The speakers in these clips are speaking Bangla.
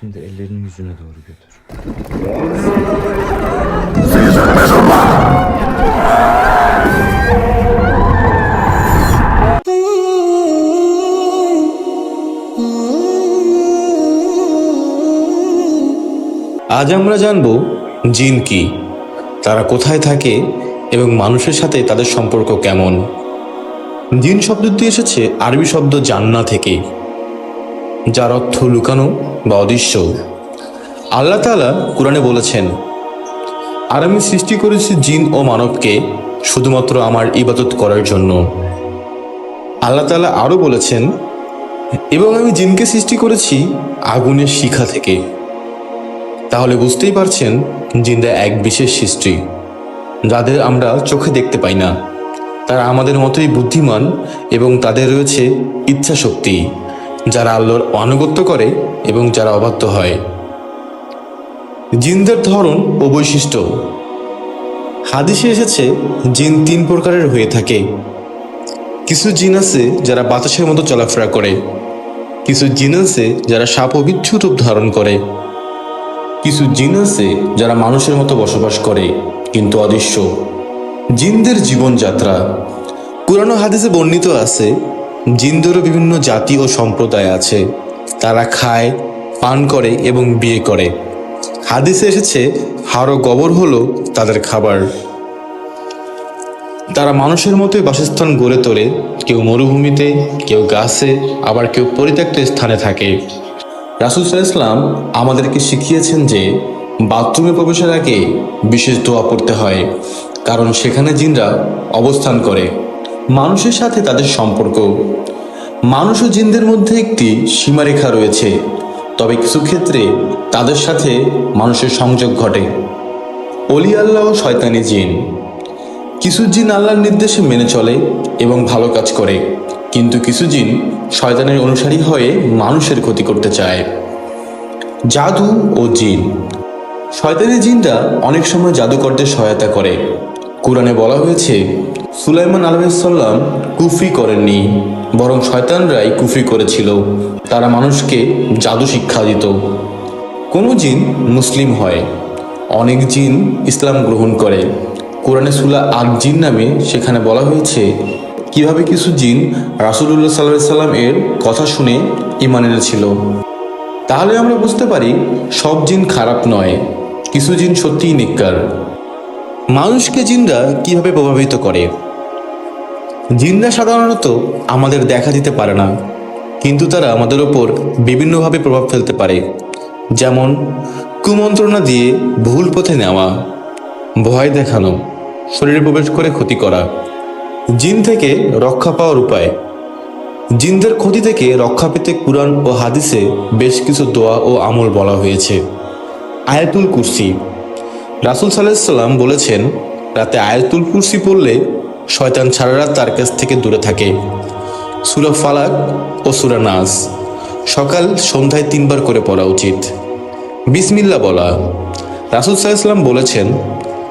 Şimdi ellerini yüzüne doğru götür. আজ আমরা জানব জিন কি, তারা কোথায় থাকে এবং মানুষের সাথে তাদের সম্পর্ক কেমন জিন শব্দটি এসেছে আরবি শব্দ জান্না থেকে, যার অর্থ লুকানো বা অদৃশ্য। আল্লাহ তাআলা কোরআনে বলেছেন, আর আমি সৃষ্টি করেছি জিন ও মানবকে শুধুমাত্র আমার ইবাদত করার জন্য। আল্লাহ তাআলা আরও বলেছেন, এবং আমি জিনকে সৃষ্টি করেছি আগুনের শিখা থেকে। তাহলে বুঝতেই পারছেন জিন্দা এক বিশেষ সৃষ্টি, যাদের আমরা চোখে দেখতে পাই না। তারা আমাদের মতোই বুদ্ধিমান এবং তাদের রয়েছে ইচ্ছা শক্তি যারা আল্লাহর আনুগত্য করে এবং যারা অবাধ্য হয়। জিনদের ধরন ও বৈশিষ্ট্য। হাদিসে এসেছে, জিন তিন প্রকারের হয়ে থাকে। কিছু জিন আছে যারা বাতাসের মতো চলাফেরা করে। কিছু জিন আছে যারা সাপ ও বিচ্ছু রূপ ধারণ করে। কিছু জিন আছে যারা মানুষের মতো বসবাস করে, কিন্তু অদৃশ্য। জিনদের জীবনযাত্রা। পুরানো হাদিসে বর্ণিত আছে, জিনদেরও বিভিন্ন জাতি ও সম্প্রদায় আছে। তারা খায়, পান করে এবং বিয়ে করে। হাদিসে এসেছে, হাড় গবর হলো তাদের খাবার। তারা মানুষের মতোই বাসস্থান গড়ে তোলে, কেউ মরুভূমিতে, কেউ গাছে, আবার কেউ পরিত্যক্ত স্থানে থাকে। রাসুল ইসলাম আমাদেরকে শিখিয়েছেন যে, বাথরুমে প্রবেশের আগে বিশেষ দোয়া পড়তে হয়, কারণ সেখানে জিনরা অবস্থান করে। মানুষের সাথে তাদের সম্পর্ক। মানুষ ও জিনদের মধ্যে একটি সীমারেখা রয়েছে। তবে কিছু ক্ষেত্রে তাদের সাথে মানুষের সংযোগ ঘটে। অলি আল্লাহ ও শয়তানি জিন। কিছু জিন আল্লাহর নির্দেশে মেনে চলে এবং ভালো কাজ করে। কিন্তু কিছু জিন শয়তানের অনুসারী হয়ে মানুষের ক্ষতি করতে চায়। জাদু ও জিন। শয়তানি জিনরা অনেক সময় জাদুকরদের সহায়তা করে। কোরআনে বলা হয়েছে, সুলাইমান আলহাম কুফরি করেননি, বরং শয়তানরাই কুফরি করেছিল। তারা মানুষকে জাদু শিক্ষা দিত। কোনো জিন মুসলিম হয়? অনেক জিন ইসলাম গ্রহণ করে। কোরআনে সুলা আক জিন নামে সেখানে বলা হয়েছে, কীভাবে কিছু জিন রাসুলুল্লাহ সাল্লাহ সাল্লাম এর কথা শুনে ইমান এনেছিল? তাহলে আমরা বুঝতে পারি, সব জিন খারাপ নয়, কিছু জিন সত্যিই নিকার। মানুষকে জিনরা কীভাবে প্রভাবিত করে? জিনরা সাধারণত আমাদের দেখা দিতে পারে না, কিন্তু তারা আমাদের ওপর বিভিন্নভাবে প্রভাব ফেলতে পারে। যেমন, কুমন্ত্রণা দিয়ে ভুল পথে নেওয়া, ভয় দেখানো, শরীরে প্রবেশ করে ক্ষতি করা। জিন থেকে রক্ষা পাওয়ার উপায়। জিনদের ক্ষতি থেকে রক্ষা পেতে কুরআন ও হাদিসে বেশ কিছু দোয়া ও আমল বলা হয়েছে। আয়াতুল কুরসি। রাসুল সাল্লাম বলেছেন, রাতে আয়াতুল কুরসি পড়লে শয়তান রাত তার কাছ থেকে দূরে থাকে। সুরা ফালাক ও সুরা নাস। সকাল সন্ধ্যায় তিনবার করে পড়া উচিত। বিসমিল্লা বলা। রাসুল সাল্লাম বলেছেন,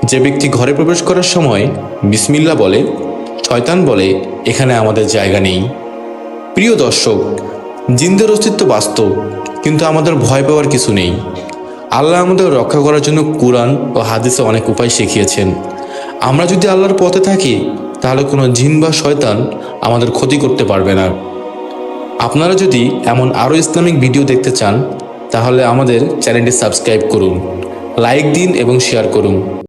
যে ব্যক্তি ঘরে প্রবেশ করার সময় বিসমিল্লা বলে, শয়তান বলে, এখানে আমাদের জায়গা নেই। প্রিয় দর্শক, জিন্দের অস্তিত্ব বাস্তব, কিন্তু আমাদের ভয় পাওয়ার কিছু নেই। আল্লাহ আমাদের রক্ষা করার জন্য কোরআন ও হাদিসে অনেক উপায় শিখিয়েছেন। আমরা যদি আল্লাহর পথে থাকি তাহলে কোনো জিন বা শয়তান আমাদের ক্ষতি করতে পারবে না। আপনারা যদি এমন আরও ইসলামিক ভিডিও দেখতে চান, তাহলে আমাদের চ্যানেলটি সাবস্ক্রাইব করুন, লাইক দিন এবং শেয়ার করুন।